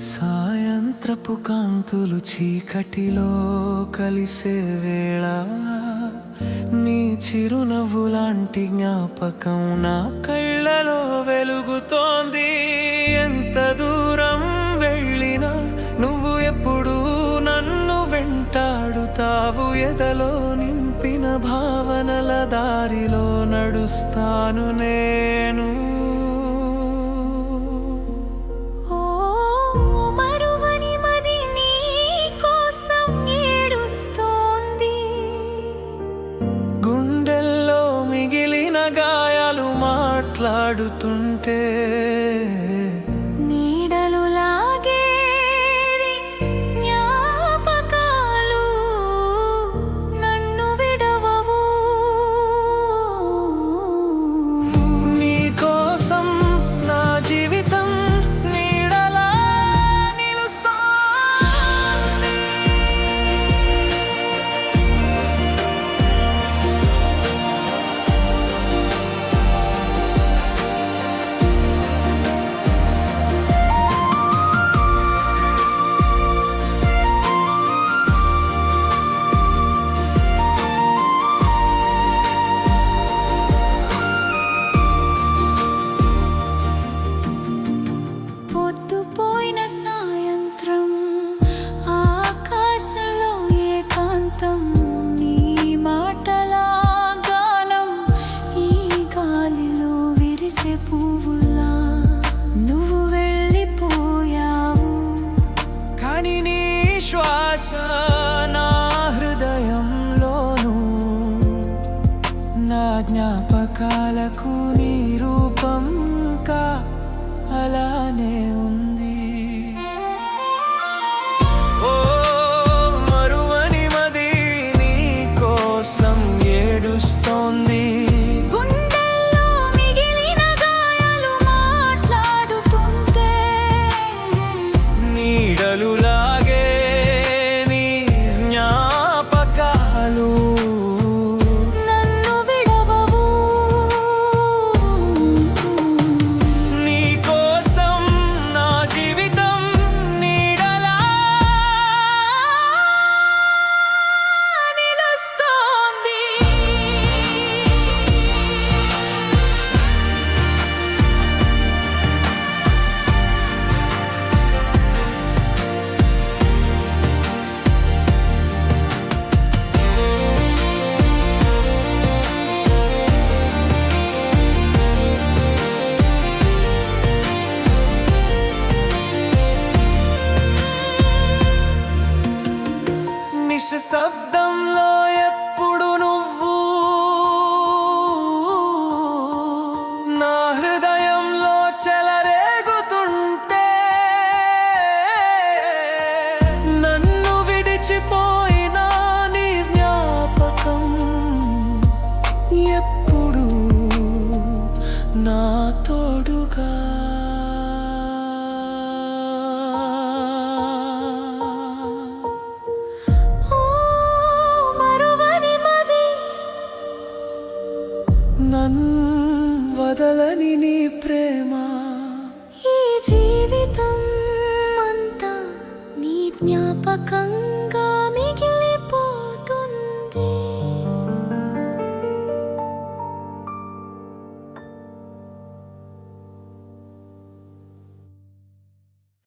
సాయంత్రపు కాంతులు చీకటిలో కలిసే వేళ నీ చిరునవ్వు లాంటి జ్ఞాపకం నా కళ్ళలో వెలుగుతోంది. ఎంత దూరం వెళ్ళినా నువ్వు ఎప్పుడూ నన్ను వెంటాడుతావు. ఎదలో నింపిన భావనల దారిలో నడుస్తాను నేను. మాట్లాడుతుంటే జ్ఞాపకాలకు నీ రూపం కా అలానే ఉంది. ఓ మరువని మది నీ కోసం ఏడుస్తోంది. నిశ్శబ్దంలో నన్ వదలని నీ ప్రేమ. ఈ జీవితం అంతా నీ జ్ఞాపకంగా